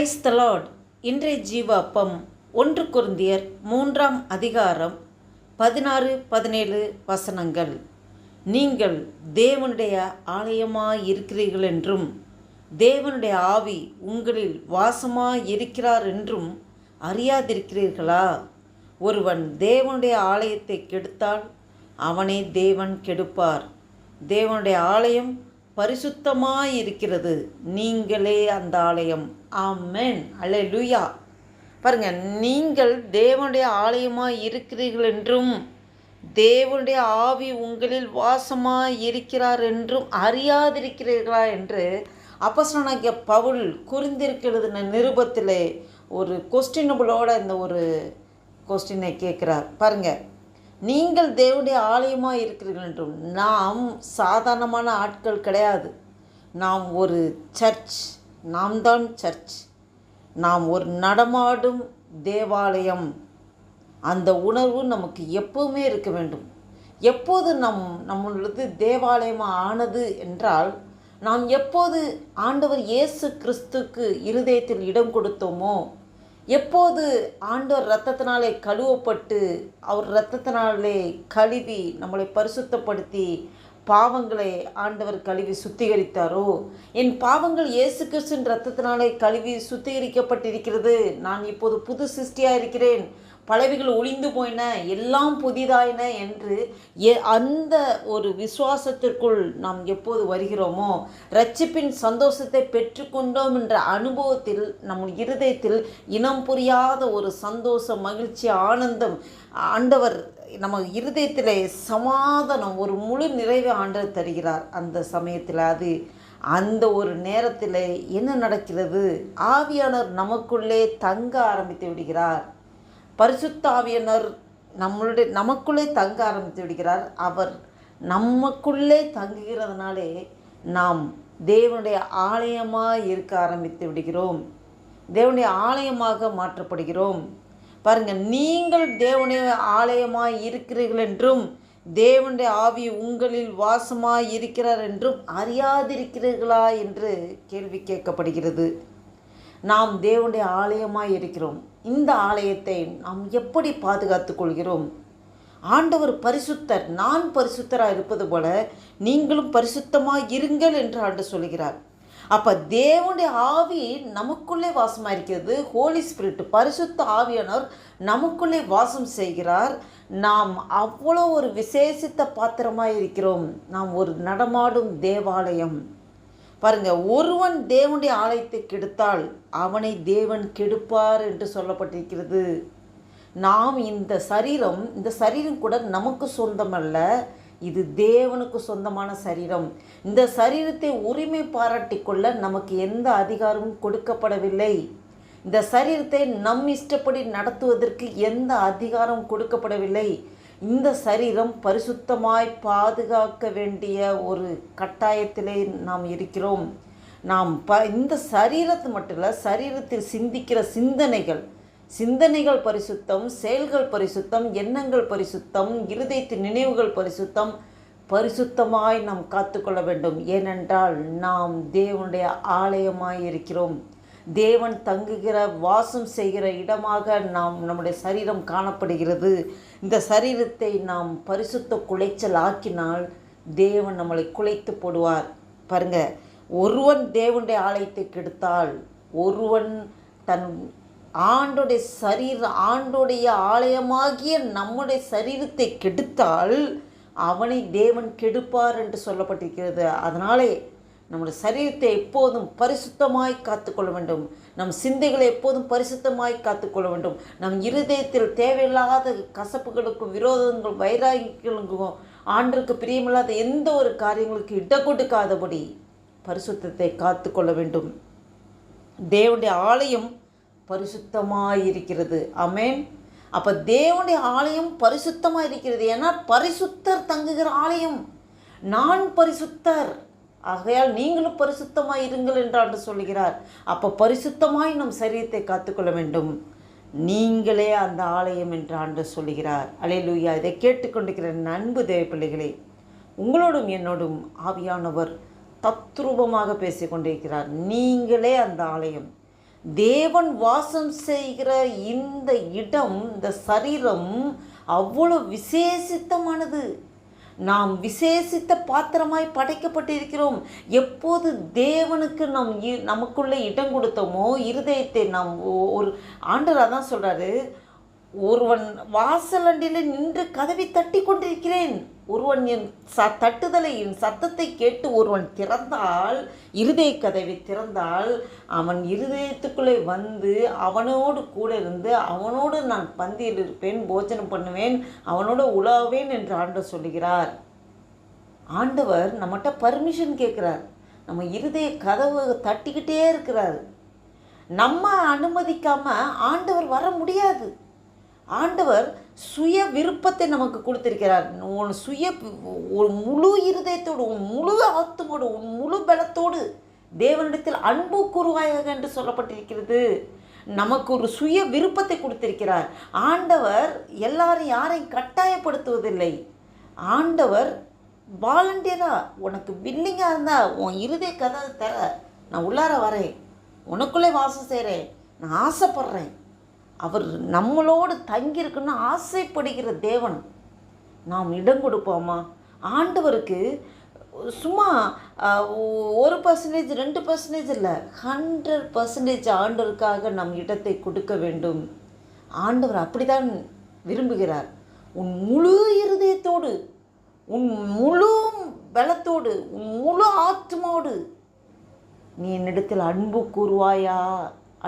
Price இன்றைய ஜீவாப்பம் ஒன்று குருந்தியர் மூன்றாம் அதிகாரம் பதினாறு பதினேழு வசனங்கள். நீங்கள் தேவனுடைய ஆலயமாய் இருக்கிறீர்கள் என்றும் தேவனுடைய ஆவி உங்களில் வாசமாய் இருக்கிறார் என்றும் அறியாதிருக்கிறீர்களா? ஒருவன் தேவனுடைய ஆலயத்தை கெடுத்தால் அவனே தேவன் கெடுப்பார். தேவனுடைய ஆலயம் பரிசுத்தமாயிருக்கிறது. நீங்களே அந்த ஆலயம். ஆமென். லுயா பாருங்கள் நீங்கள் தேவனுடைய ஆலயமாக இருக்கிறீர்கள் என்றும் தேவனுடைய ஆவி உங்களில் வாசமாக இருக்கிறார் என்றும் அறியாதிருக்கிறீர்களா என்று அப்பசனாகிய பவுல் குறிந்திருக்கிறதுன நிருபத்தில் ஒரு கொஸ்டினபிளோட இந்த ஒரு கொஸ்டினை கேட்குறார். பாருங்கள் நீங்கள் தேவனுடைய ஆலயமாக இருக்கிறீர்கள் என்றும் நாம் சாதாரணமான ஆட்கள் கிடையாது. நாம் ஒரு சர்ச் நாம் தான் சர்ச். நாம் ஒரு நடமாடும் தேவாலயம். அந்த உணர்வு நமக்கு எப்போவுமே இருக்க வேண்டும். எப்போது நம் நம்மளது தேவாலயமாக ஆனது என்றால் நாம் எப்போது ஆண்டவர் இயேசு கிறிஸ்துக்கு இருதயத்தில் இடம் கொடுத்தோமோ எப்போது ஆண்டவர் இரத்தத்தினாலே கழுவப்பட்டு அவர் இரத்தத்தினாலே கழுவி நம்மளை பரிசுத்தப்படுத்தி பாவங்களை ஆண்டவர் கழுவி சுத்திகரித்தாரோ? என் பாவங்கள் இயேசு கிறிஸ்துவின் இரத்தத்தினாலே கழுவி சுத்திகரிக்கப்பட்டிருக்கிறது. நான் இப்போது புது சிருஷ்டியாக இருக்கிறேன் பழவிகள் ஒளிந்து போயின எல்லாம் புதிதாயின என்று எ அந்த ஒரு விசுவாசத்திற்குள் நாம் எப்போது வருகிறோமோ ரட்சிப்பின் சந்தோஷத்தை பெற்றுக்கொண்டோம் என்ற அனுபவத்தில் நம் இருதயத்தில் இனம் புரியாத ஒரு சந்தோஷம் மகிழ்ச்சி ஆனந்தம் ஆண்டவர் நம்ம இருதயத்தில் சமாதானம் ஒரு முழு நிறைவை ஆண்டவர் தருகிறார் அந்த சமயத்தில். அது அந்த ஒரு நேரத்தில் என்ன நடக்கிறது? ஆவியானவர் நமக்குள்ளே தங்க ஆரம்பித்து விடுகிறார். பரிசுத்தாவியனர் நம்மளுடைய நமக்குள்ளே தங்க ஆரம்பித்து விடுகிறார். அவர் நமக்குள்ளே தங்குகிறதுனாலே நாம் தேவனுடைய ஆலயமாக இருக்க ஆரம்பித்து விடுகிறோம். தேவனுடைய ஆலயமாக மாற்றப்படுகிறோம். பாருங்கள் நீங்கள் தேவனுடைய ஆலயமாக இருக்கிறீர்கள் என்றும் தேவனுடைய ஆவி உங்களில் வாசமாக இருக்கிறார் என்றும் அறியாதிருக்கிறீர்களா என்று கேள்வி கேட்கப்படுகிறது. நாம் தேவனுடைய ஆலயமாக இருக்கிறோம். இந்த ஆலயத்தை நாம் எப்படி பாதுகாத்து கொள்கிறோம்? ஆண்டவர் பரிசுத்தர் நான் பரிசுத்தராக இருப்பது போல நீங்களும் பரிசுத்தமாக இருங்கள் என்று ஆண்டு சொல்கிறார். அப்போ தேவனுடைய ஆவி நமக்குள்ளே வாசமாக இருக்கிறது. ஹோலி ஸ்பிரிட் பரிசுத்த ஆவியானவர் நமக்குள்ளே வாசம் செய்கிறார். நாம் அவ்வளோ ஒரு விசேஷித்த பாத்திரமாக இருக்கிறோம். நாம் ஒரு நடமாடும் தேவாலயம். பாருங்கள் ஒருவன் தேவனுடைய ஆலயத்தை கெடுத்தால் அவனை தேவன் கெடுப்பார் என்று சொல்லப்பட்டிருக்கிறது. நாம் இந்த சரீரம் இந்த சரீரம் கூட நமக்கு சொந்தமல்ல இது தேவனுக்கு சொந்தமான சரீரம். இந்த சரீரத்தை உரிமை பாராட்டி கொள்ள நமக்கு எந்த அதிகாரமும் கொடுக்கப்படவில்லை. இந்த சரீரத்தை நம் இஷ்டப்படி நடத்துவதற்கு எந்த அதிகாரம் கொடுக்கப்படவில்லை. இந்த சரீரம் பரிசுத்தமாய் பாதுகாக்க வேண்டிய ஒரு கட்டாயத்திலே நாம் இருக்கிறோம். நாம் ப இந்த சரீரத்து மட்டும் இல்லை சரீரத்தில் சிந்திக்கிற சிந்தனைகள் சிந்தனைகள் பரிசுத்தம் செயல்கள் பரிசுத்தம் எண்ணங்கள் பரிசுத்தம் இருதயத்தின் நினைவுகள் பரிசுத்தம் பரிசுத்தமாய் நாம் காத்துக்கொள்ள வேண்டும். ஏனென்றால் நாம் தேவனுடைய ஆலயமாய் இருக்கிறோம். தேவன் தங்குகிற வாசம் செய்கிற இடமாக நாம் நம்முடைய சரீரம் காணப்படுகிறது. இந்த சரீரத்தை நாம் பரிசுத்த குலைச்சல் ஆக்கினால் தேவன் நம்மளை குலைத்து போடுவார். பாருங்க ஒருவன் தேவனுடைய ஆலயத்தை கெடுத்தால் ஒருவன் தன் ஆண்டோடைய சரீர ஆண்டோடைய ஆலயமாகிய நம்முடைய சரீரத்தை கெடுத்தால் அவனை தேவன் கெடுப்பார் என்று சொல்லப்பட்டிருக்கிறது. அதனாலே நம்முடைய சரீரத்தை எப்போதும் பரிசுத்தமாய் காத்துக்கொள்ள வேண்டும். நம் சிந்தைகளை எப்போதும் பரிசுத்தமாய் காத்துக்கொள்ள வேண்டும். நம் இருதயத்தில் தேவையில்லாத கசப்புகளுக்கும் விரோதங்கள் வைராகிகளுக்கும் ஆண்டுக்கு பிரியமில்லாத எந்த ஒரு காரியங்களுக்கு இடம் கொடுக்காதபடி பரிசுத்தத்தை காத்துக்கொள்ள வேண்டும். தேவனுடைய ஆலயம் பரிசுத்தமாக இருக்கிறது அமேன் அப்போ தேவனுடைய ஆலயம் பரிசுத்தமாக இருக்கிறது ஏன்னா பரிசுத்தர் தங்குகிற ஆலயம். நான் பரிசுத்தர். ஆகையால் நீங்களும் பரிசுத்தமாய் இருங்கள் என்றாண்டு சொல்கிறார் அப்போ பரிசுத்தமாய் நம் சரீரத்தை காத்துக்கொள்ள வேண்டும். நீங்களே அந்த ஆலயம் என்று ஆண்டு சொல்கிறார் அலையலூயா இதை கேட்டுக்கொண்டிருக்கிற அன்பு தேவ பிள்ளைகளே உங்களோடும் என்னோடும் ஆவியானவர் தத்ரூபமாக பேசிக்கொண்டிருக்கிறார். நீங்களே அந்த ஆலயம். தேவன் வாசம் செய்கிற இந்த இடம் இந்த சரீரம் அவ்வளோ விசேஷித்தமானது. நாம் விசேஷித்த பாத்திரமாய் படைக்கப்பட்டிருக்கிறோம். எப்போது தேவனுக்கு நம் இ- நமக்குள்ளே இடம் கொடுத்தோமோ இருதயத்தை நாம் ஒரு ஆண்டராக தான் சொல்கிறாரு ஒருவன் வாசலண்டியில் நின்று கதவை தட்டி கொண்டிருக்கிறேன். ஒருவன் என் ச தட்டுதலை என் சத்தத்தை கேட்டு ஒருவன் திறந்தால் இருதய கதவை திறந்தால் அவன் இருதயத்துக்குள்ளே வந்து அவனோடு கூட இருந்து அவனோடு நான் பந்தியில் இருப்பேன் போஜனம் பண்ணுவேன் அவனோட உலாவேன் என்று ஆண்டவர் சொல்லுகிறார். ஆண்டவர் நம்மகிட்ட பர்மிஷன் கேட்குறார். நம்ம இருதய கதவை தட்டிக்கிட்டே இருக்கிறார். நம்ம அனுமதிக்காமல் ஆண்டவர் வர முடியாது. ஆண்டவர் சுய விருப்பத்தை நமக்கு கொடுத்திருக்கிறார். உன் சுய ஒரு முழு இருதயத்தோடு உன் முழு ஆத்துமோடு உன் முழு பலத்தோடு தேவனிடத்தில் அன்பு கூறுவாயாக என்று சொல்லப்பட்டிருக்கிறது. நமக்கு ஒரு சுய விருப்பத்தை கொடுத்திருக்கிறார். ஆண்டவர் எல்லாரும் யாரையும் கட்டாயப்படுத்துவதில்லை. ஆண்டவர் வாலண்டியரா உனக்கு வில்லிங்காக இருந்தால் உன் இருதய கதை தர நான் உள்ளார வரேன். உனக்குள்ளே வாசம் செய்கிறேன் நான் ஆசைப்படுறேன். அவர் நம்மளோடு தங்கியிருக்குன்னு ஆசைப்படுகிற தேவன். நாம் இடம் கொடுப்போமா? ஆண்டவருக்கு சும்மா ஒரு பர்சன்டேஜ் ரெண்டு பர்சன்டேஜ் இல்லை ஹண்ட்ரட் பர்சன்டேஜ் ஆண்டவருக்காக நம் இடத்தை கொடுக்க வேண்டும். ஆண்டவர் அப்படிதான் விரும்புகிறார். உன் முழு இருதயத்தோடு உன் முழு பலத்தோடு உன் முழு ஆத்மோடு நீ என்னிடத்தில் அன்பு கூறுவாயா?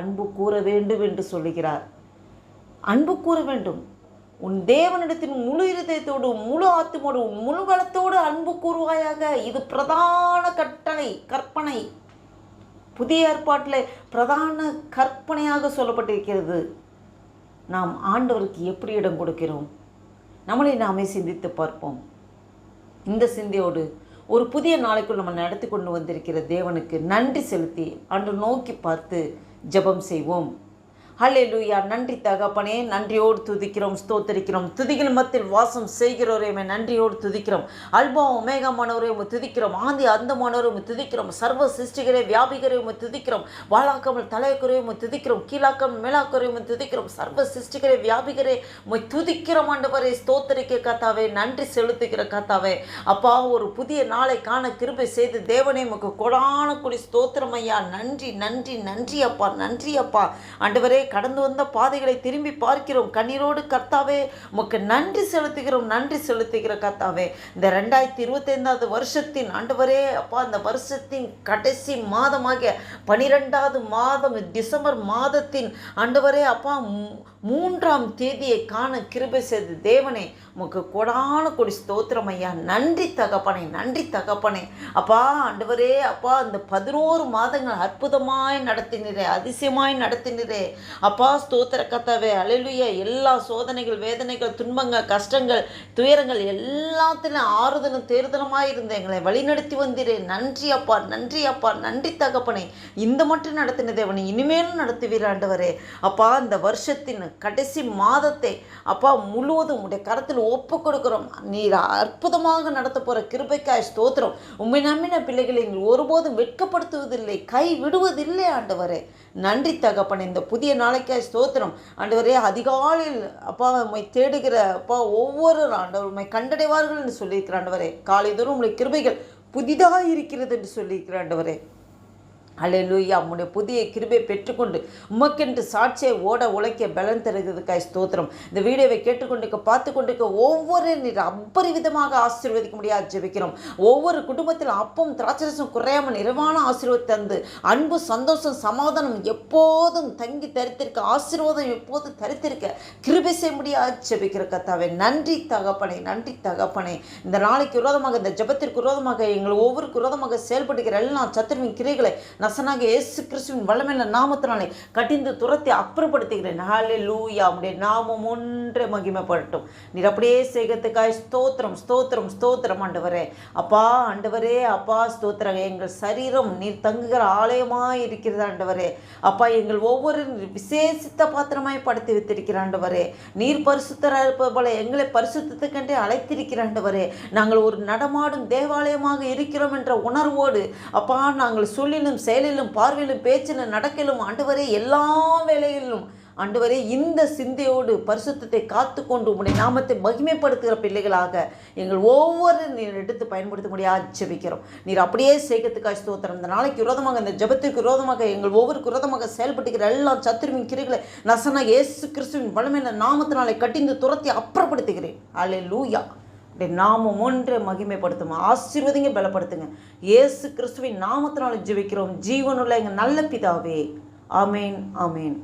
அன்பு கூற வேண்டும் என்று சொல்லுகிறார். அன்பு கூற வேண்டும். உன் தேவனிடத்தின் முழு இருதயத்தோடு முழு ஆத்துமோடு முழு பலத்தோடு அன்பு கூறுவாயாக. இது பிரதான கட்டளை கற்பனை. புதிய ஏற்பாட்டில் பிரதான கற்பனையாக சொல்லப்பட்டிருக்கிறது. நாம் ஆண்டவருக்கு எப்படி இடம் கொடுக்கிறோம்? நம்மளை நாமே சிந்தித்து பார்ப்போம். இந்த சிந்தையோடு ஒரு புதிய நாளைக்குள் நம்ம நடத்தி கொண்டு வந்திருக்கிற தேவனுக்கு நன்றி செலுத்தி அன்று நோக்கி பார்த்து ஜெபம் செய்வோம். ஹல்லேலூயா நன்றி தகப்பனே நன்றியோடு துதிக்கிறோம் ஸ்தோத்தரிக்கிறோம். துதிகள் மத்தியில் வாசம் செய்கிறோரையுமே நன்றியோடு துதிக்கிறோம். அல்பா ஒமேகமானவரே உம்மை துதிக்கிறோம். ஆந்தி அந்தமானவரை உம்மை துதிக்கிறோம். சர்வ சிருஷ்டிகரே வியாபிகரே துதிக்கிறோம். வாழாக்கமல் தலையக்குறை துதிக்கிறோம். கீழாக்கம் மேலாக்குறை உம்மை துதிக்கிறோம். சர்வ சிருஷ்டிகரே வியாபிகரே உம்மை துதிக்கிறோம் ஆண்டவரை. ஸ்தோத்தரிக்க கத்தாவே நன்றி செலுத்துகிற கத்தாவே அப்பா ஒரு புதிய நாளை காண கிருபை செய்து தேவனே உமக்கு கொடான குடி ஸ்தோத்திரம் ஐயா. நன்றி நன்றி நன்றி அப்பா நன்றி அப்பா. ஆண்டவரே கடந்து வந்த பாதைகளை திரும்பி பார்க்கிறோம். கண்ணீரோடு கர்த்தாவே உமக்கு நன்றி செலுத்துகிறோம் நன்றி செலுத்துகிற கர்த்தாவே. இந்த ரெண்டாயிரத்தி இருபத்தைந்தாவது வருஷத்தின் ஆண்டவரே அப்பா இந்த வருஷத்தின் கடைசி மாதமாகிய பனிரெண்டாவது மாதம் டிசம்பர் மாதத்தின் ஆண்டவரே அப்பா மூன்றாம் தேதியை காண கிருபை செய்த தேவனே உமக்கு கொடான கொடி ஸ்தோத்திரம் ஐயா. நன்றி தகப்பனே நன்றி தகப்பனே. அப்பா ஆண்டவரே அப்பா இந்த பதினோரு மாதங்கள் அற்புதமாய் நடத்தினரே அதிசயமாய் நடத்தினரே. அப்பா ஸ்தோத்திர கத்தாவே அலையிலுய எல்லா சோதனைகள் வேதனைகள் துன்பங்கள் கஷ்டங்கள் துயரங்கள் எல்லாத்திலும் ஆறுதலும் தேர்தலுமாய் இருந்த எங்களை வழிநடத்தி வந்திரே. நன்றி அப்பா நன்றி அப்பா நன்றி தகப்பனே. இந்த மட்டும் நடத்தின தேவனை இனிமேலும் நடத்துவீர் ஆண்டவரே. அப்பா இந்த வருஷத்தின் கடைசி மாதத்தை அப்பா முழுவதும் உடைய கரத்தில் ஒப்பு கொடுக்கிறோம் நீர் அற்புதமாக நடத்த போகிற கிருபைக்காய் ஸ்தோத்திரம். உண்மை நம்பின பிள்ளைகளை நீர் ஒருபோதும் வெட்கப்படுத்துவதில்லை கை விடுவதில்லை ஆண்டவரே. நன்றி தகப்பன் இந்த புதிய நாளைக்காய் ஸ்தோத்திரம். ஆண்டவரே அதிகாலையில் அப்பா உண்மை தேடுகிற அப்பா ஒவ்வொரு ஆண்டவர் உண்மை கண்டடைவார்கள் என்று சொல்லியிருக்கிற ஆண்டவரே. காலை தோறும் உங்களுடைய கிருபைகள் புதிதாக இருக்கிறது என்று சொல்லியிருக்கிற ஆண்டவரே உம்முடைய புதிய கிருபை பெற்றுக்கொண்டு உமக்கென்று சாட்சியை ஓட உழைக்க பலன் தருகிறதுக்காய் ஸ்தோத்திரம். இந்த வீடியோவை கேட்டுக்கொண்டிருக்க பார்த்து கொண்டிருக்க ஒவ்வொரு நீர் அபரிவிதமாக ஆசீர்வதிக்க முடியாது. ஜெபிக்கிறோம். ஒவ்வொரு குடும்பத்தில் அப்பம் திராட்சரசம் குறையாமல் நிறைவான ஆசீர்வாதம் தந்து அன்பு சந்தோஷம் சமாதானம் எப்போதும் தங்கி தரித்திருக்க ஆசீர்வாதம் எப்போதும் தரித்திருக்க கிருபை செய்ய முடியாது. ஜெபிக்கிற கத்தாவை நன்றி தகப்பனை நன்றி தகப்பனை. இந்த நாளைக்கு விரோதமாக இந்த ஜெபத்திற்கு விரோதமாக எங்கள் ஒவ்வொரு விரோதமாக செயல்படுகிற எல்லா சத்துருவின் கிரைகளை நசனாக இயேசு கிறிஸ்துவின் வல்லமையில நாமத்தினாலே கட்டிந்து துரத்தி அப்புறப்படுத்துகிறேன். ஹாலே லூயா உடைய நாமம் ஒன்றே மகிமைப்படட்டும். நீர் அப்படியே சேகத்துக்காய் ஸ்தோத்திரம் ஸ்தோத்திரம் ஸ்தோத்திரம் ஆண்டவரே. அப்பா ஆண்டவரே அப்பா ஸ்தோத்திரம். எங்கள் சரீரம் நீர் தங்குகிற ஆலயமாக இருக்கிறது ஆண்டவரே. அப்பா எங்கள் ஒவ்வொரு விசேஷித்த பாத்திரமாய் படுத்தி வைத்திருக்கிற ஆண்டவரே. நீர் பரிசுத்தராக இருப்பது போல எங்களை பரிசுத்தத்துக்கென்றே அழைத்திருக்கிற ஆண்டவரே. நாங்கள் ஒரு நடமாடும் தேவாலயமாக இருக்கிறோம் என்ற உணர்வோடு அப்பா நாங்கள் சொல்லிலும் செயலிலும் பார்வையிலும் பேச்சிலும் நடக்கிலும் ஆண்டவரே எல்லா வேலைகளிலும் ஆண்டவரே இந்த சிந்தையோடு பரிசுத்தத்தை காத்துக்கொண்டு உடைய நாமத்தை மகிமைப்படுத்துகிற பிள்ளைகளாக எங்கள் ஒவ்வொரு நீர் எடுத்து பயன்படுத்த முடியாது ஜெபிக்கிறோம். நீர் அப்படியே சேகத்துக்காய் ஸ்தோத்திரம். இந்த நாளைக்கு விரோதமாக இந்த ஜெபத்திற்கு விரோதமாக எங்கள் ஒவ்வொரு விரோதமாக செயல்பட்டுகிற எல்லா சத்துருவின் கிரிகளை நசனா இயேசு கிறிஸ்துவின் வளமையில நாமத்தினாலே கட்டிந்து துரத்தி அப்புறப்படுத்துகிறேன். அலே லூயா அப்படி நாமம் ஒன்று மகிமைப்படுத்தும்? ஆசீர்வதிங்க பலப்படுத்துங்க. இயேசு கிறிஸ்துவின் நாமத்தினால ஜெபிக்கிறோம். ஜீவனுள்ள எங்கள் நல்ல பிதாவே. ஆமேன் ஆமேன்.